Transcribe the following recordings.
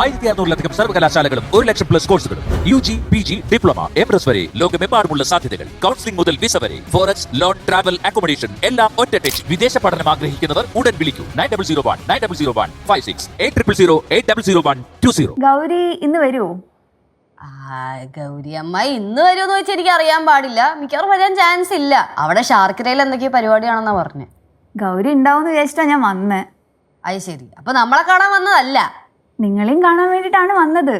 ആയിരത്തി അറുന്നൂറിലധികം സർവകലാശാലകളും ഒരു ലക്ഷം പ്ലസ് കോഴ്സുകളും U G P G diploma M S വരെ ലോകമെമ്പാടുമുള്ള സാധ്യതകൾ. കൗൺസിലിംഗ് മുതൽ വിസ വരെ. ഫോറക്സ് ലോൺ ട്രാവൽ അക്കോമഡേഷൻ എല്ലാം ഒറ്റ ടച്ച് വിദേശ പഠനം ആഗ്രഹിക്കുന്നവർ ഉടൻ വിളിക്കൂ. Nine double zero one nine double zero one five six eight triple zero eight double zero one two zero. Gauri ഇന്ന് വരുമോ ആ ഗൗരി അമ്മായി ഇന്ന് വരുമെന്ന് വെച്ചാൽ എനിക്ക് അറിയാൻ പാടില്ല. മിക്കവാറും വരാൻ ചാൻസ് ഇല്ല. അവിടെ ഷാർക്കിരയിൽ എന്തൊക്കെയോ പരിപാടിയാണെന്നാ പറഞ്ഞു. ഗൗരി ഉണ്ടാവും വിചാരിച്ചിട്ടാ ഞാൻ വന്നേ. അത് ശരി. അപ്പൊ നമ്മളെ കാണാൻ വന്നതല്ല. നിങ്ങളെയും കാണാൻ വേണ്ടിട്ടാണ് വന്നത്.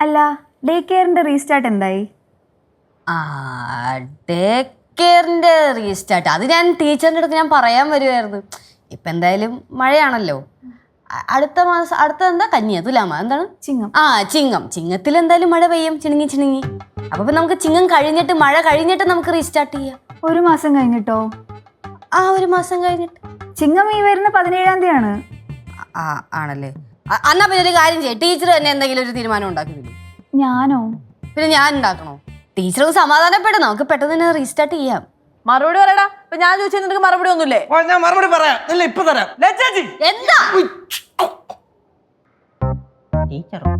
അല്ല ഡേ കെയറിന്റെ റീസ്റ്റാർട്ട് എന്തായി? ആ ഡേ കെയറിന്റെ റീസ്റ്റാർട്ട്. അത് ഞാൻ ടീച്ചറിന്റെ അടുത്ത് ഞാൻ പറയാൻ വരുമായിരുന്നു ഇപ്പൊ എന്തായാലും മഴയാണല്ലോ. അടുത്ത മാസം അടുത്ത എന്താ? കന്യ തുലാമ എന്താണ്? ചിങ്ങം. ആ ചിങ്ങം. ചിങ്ങത്തിൽ എന്തായാലും മഴ പെയ്യും. ചിണുങ്ങി ചിണുങ്ങി. അപ്പൊ നമുക്ക് ചിങ്ങം കഴിഞ്ഞിട്ട് മഴ കഴിഞ്ഞിട്ട് നമുക്ക് റീസ്റ്റാർട്ട് ചെയ്യാം. ഒരു മാസം കഴിഞ്ഞിട്ടോ? ആ ഒരു മാസം കഴിഞ്ഞിട്ട്. ചിങ്ങം ഈ വരുന്ന പതിനേഴാം തീയതി ആ ആണല്ലേ. അ- എന്നാ പിന്നെ ഒരു കാര്യം ചെയ്യാം. ടീച്ചർ തന്നെ എന്തെങ്കിലും ഒരു തീരുമാനം ഉണ്ടാക്കി തരും ഞാനോ? പിന്നെ ഞാൻ ഉണ്ടാക്കണോ? ടീച്ചർ സമാധാനപ്പെടും. നമുക്ക് പെട്ടെന്ന് തന്നെ റീസ്റ്റാർട്ട് ചെയ്യാം. മറുപടി പറയടാ. ഇപ്പൊ ഞാൻ ചോദിച്ചാൽ നിനക്ക് മറുപടി ഒന്നുമില്ലേ? ഓ, ഞാൻ മറുപടി പറയാം. ഇല്ല ഇപ്പൊ തരാം. ലേ, ചേച്ചി. എന്താ? ടീച്ചറോ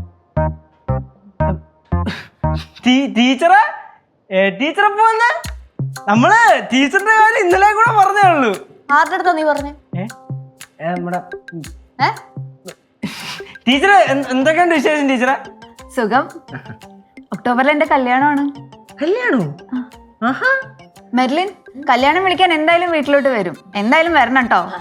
ടീച്ചറെ? ഏ, ടീച്ചറെ പോന്നെ നമ്മൾ ടീച്ചറിന്റെ കാര്യം ഇന്നലെ കൂടെ പറഞ്ഞേ ഉള്ളൂ. ആരുടെ അടുത്താ നീ പറഞ്ഞേ? നമ്മുടെ ടീച്ചറെ എന്ത്- എന്തൊക്കെയുണ്ട് വിശേഷം ടീച്ചറെ? സുഖം. ഒക്ടോബറിൽ എന്റെ കല്യാണമാണ്. കല്യാണോ? ആഹാ. മെർലിൻ കല്യാണം വിളിക്കാൻ എന്തായാലും വീട്ടിലോട്ട് വരും. എന്തായാലും വരണം കേട്ടോ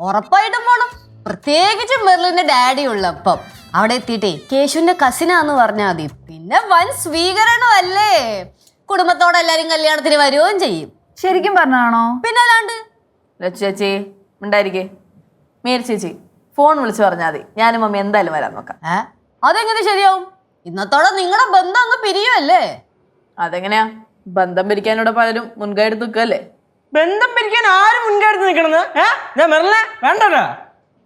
ഉറപ്പായിട്ടും പോണം. പ്രത്യേകിച്ചും മെർലിന്റെ ഡാഡി ഉള്ളപ്പം. അവിടെ എത്തിയിട്ടേ കേശുവിന്റെ കസിനാന്ന് പറഞ്ഞാൽ മതി. പിന്നെ വൻ സ്വീകരണം അല്ലേ കുടുംബത്തോടെ എല്ലാരും കല്യാണത്തിന് വരുകയും ചെയ്യും. ശരിക്കും പറഞ്ഞാണോ പിന്നെ അല്ലാണ്ട് ലച്ചു ചേച്ചി ഉണ്ടായിരിക്കേ മേരി ചേച്ചി ഫോൺ വിളിച്ച് പറഞ്ഞാൽ മതി. ഞാനും മമ്മി എന്തായാലും വരാൻ നോക്കാം. ഏ? അതെങ്ങനെ ശരിയാവും? ഇന്നത്തോടെ നിങ്ങളുടെ ബന്ധം അങ്ങ് പിരിയുമല്ലേ അതെങ്ങനെയാ? ബന്ധം പിരിക്കാനിവിടെ പലരും മുൻകൈ എടുത്ത് നിൽക്കല്ലേ ബന്ധം പിരിക്കാൻ ആരും മുൻകടുത്ത് നിൽക്കണെന്ന് ഞാൻ മെറിലെ വേണ്ടടാ.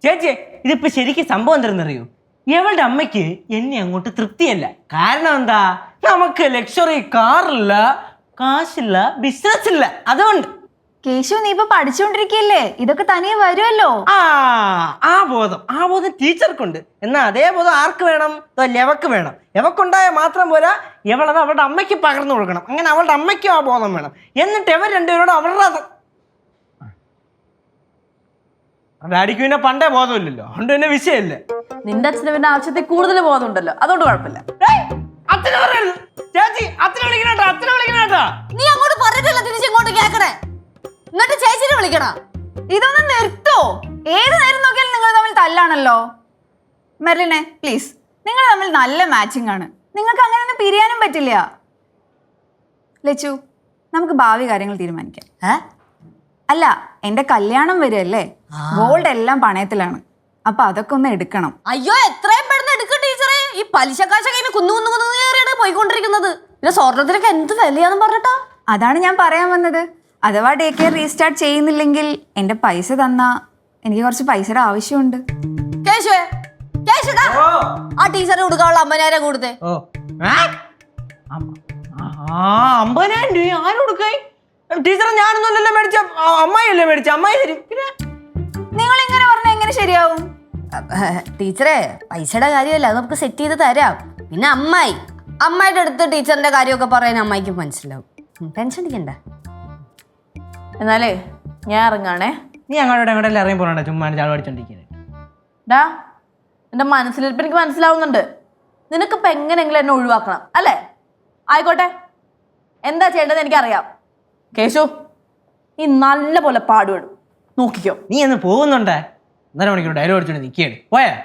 ചേച്ചി ഇതിപ്പോ ശരിക്കും സംഭവം എന്തെന്നറിയോ ഇവളുടെ അമ്മയ്ക്ക് എന്നെ അങ്ങോട്ട് തൃപ്തിയല്ല. കാരണം എന്താ? നമുക്ക് ലക്ഷറി കാറില്ല കാശില്ല ബിസിനസ് ഇല്ല. അതുകൊണ്ട് കേശു നീ ഇപ്പൊ പഠിച്ചുകൊണ്ടിരിക്കല്ലേ ഇതൊക്കെ തനിയെ വരുമല്ലോ ആ ആ ബോധം ആ ബോധം ടീച്ചർക്കുണ്ട്. എന്നാ അതേ ബോധം ആർക്ക് വേണം? അതല്ല എവക്ക് വേണം. എവക്കുണ്ടായ മാത്രം പോരാ എവളത് അവളുടെ അമ്മയ്ക്ക് പകർന്നു കൊടുക്കണം. അങ്ങനെ അവളുടെ അമ്മയ്ക്കും ആ ബോധം വേണം. എന്നിട്ട് എവർ രണ്ടുപേരോട് അവളുടെ അത്. ഡാഡിക്ക് പിന്നെ പണ്ടേ ബോധമില്ലല്ലോ. അതുകൊണ്ട് പിന്നെ വിഷയമില്ല. നിന്റെ അച്ഛന് പിന്നെ ആവശ്യത്തിൽ കൂടുതൽ ബോധമുണ്ടല്ലോ. അതുകൊണ്ട് കുഴപ്പമില്ല. ചേച്ചി അച്ഛനെ വിളിക്കണേട്ടോ അച്ഛനെ വിളിക്കണേട്ടോ. നീ അങ്ങോട്ട് പറഞ്ഞിട്ടില്ല വിളിക്കണ? ഇതൊന്ന് നിർത്തോ. ഏത് നേരം നോക്കിയാലും നിങ്ങൾ തമ്മിൽ തല്ലാണല്ലോ. മെർലിനെ പ്ലീസ് നിങ്ങൾ തമ്മിൽ നല്ല മാച്ചിങ് ആണ്. നിങ്ങൾക്ക് അങ്ങനെ ഒന്നും പിരിയാനും പറ്റില്ല. ലച്ചു നമുക്ക് ഭാവി കാര്യങ്ങൾ തീരുമാനിക്കാം. ഏ? അല്ല എന്റെ കല്യാണം വരികയല്ലേ ഗോൾഡ് എല്ലാം പണയത്തിലാണ്. അപ്പൊ അതൊക്കെ ഒന്ന് എടുക്കണം. അയ്യോ എത്രയും പെട്ടെന്ന് എടുക്കും ടീച്ചറെ. ഈ പലിശ കാശ കയ്യിൽ കുന്നു കുന്നു കുന്നു കയറിയാണ് പോയിക്കൊണ്ടിരിക്കുന്നത്. പിന്നെ സ്വർണത്തിനൊക്കെ എന്ത് വിലയാന്ന് പറഞ്ഞിട്ടാ? അതാണ് ഞാൻ പറയാൻ വന്നത്. അഥവാ ഡേ കെയർ റീസ്റ്റാർട്ട് ചെയ്യുന്നില്ലെങ്കിൽ എന്റെ പൈസ തന്നാ. എനിക്ക് കുറച്ച് പൈസയുടെ ആവശ്യമുണ്ട്. കേശുവേ കേശുടാ. ആ ടീച്ചറിന് കൊടുക്കാനുള്ള അമ്പതിനായിരം കൊടുത്തേ. ഓ. അമ്പതിനായിരം രൂപ ആരും കൊടുക്കായി ടീച്ചറെ ഞാനൊന്നുമല്ലല്ലോ മേടിച്ച. അമ്മായിയല്ലേ മേടിച്ച? അമ്മായി തരും. പിന്നെ? നിങ്ങൾ ഇങ്ങനെ പറഞ്ഞാൽ എങ്ങനെ ശരിയാവും? ടീച്ചറെ പൈസയുടെ കാര്യമല്ല? അത് നമുക്ക് സെറ്റ് ചെയ്ത് തരാം. പിന്നെ അമ്മായി. അമ്മായിയുടെ അടുത്ത് ടീച്ചറിന്റെ കാര്യമൊക്കെ പറയാൻ അമ്മായിക്ക് മനസ്സിലാവും. ടെൻഷൻ അടിക്കണ്ട. എന്നാലേ ഞാൻ ഇറങ്ങാണേ. നീ അങ്ങോട്ട് എങ്ങോട്ടെല്ലാം ഇറങ്ങി പോകണ്ട ചുമ്മാ ചാടി അടിച്ചോണ്ടിരിക്കുന്നത് ഡാ എന്റെ മനസ്സിലിരിപ്പ് എനിക്ക് മനസ്സിലാവുന്നുണ്ട്. നിനക്കിപ്പോൾ എങ്ങനെയെങ്കിലും എന്നെ ഒഴിവാക്കണം അല്ലേ? ആയിക്കോട്ടെ. എന്താ ചെയ്യേണ്ടത് എനിക്കറിയാം. കേശു നീ നല്ല പോലെ പാടുപെടും. നോക്കിക്കോ. നീ എന്ന് പോകുന്നുണ്ടേ? ഒന്നര മണിക്കൂർ ഡയലോഗ് അടിച്ചോണ്ട് നിൽക്കുകയാണ് പോയാ?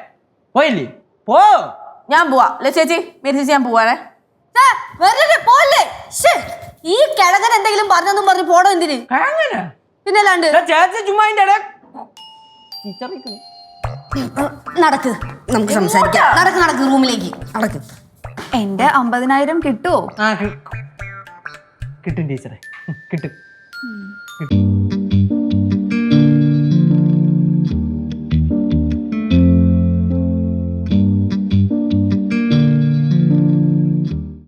പോയില്ലേ? പോ. ഞാൻ പോവാ. അല്ലേ ചേച്ചി? മേരി ചേച്ചി ഞാൻ പോവാണേ. പോലെ ശ്ശേ, ഈ കിഴങ്ങൻ എന്തെങ്കിലും പറഞ്ഞെന്നും പറഞ്ഞു പോടോ എന്തിന്? അങ്ങനെ പിന്നെ അല്ലാണ്ട് ചേച്ചി ചുമ്മാ. നടക്ക് നമുക്ക് സംസാരിക്കാം. നടക്ക് നടക്ക് റൂമിലേക്ക്. നടക്ക്. എന്റെ അമ്പതിനായിരം കിട്ടുമോ ആ കിട്ടും. ടീച്ചറെ. കിട്ടും. കിട്ടും.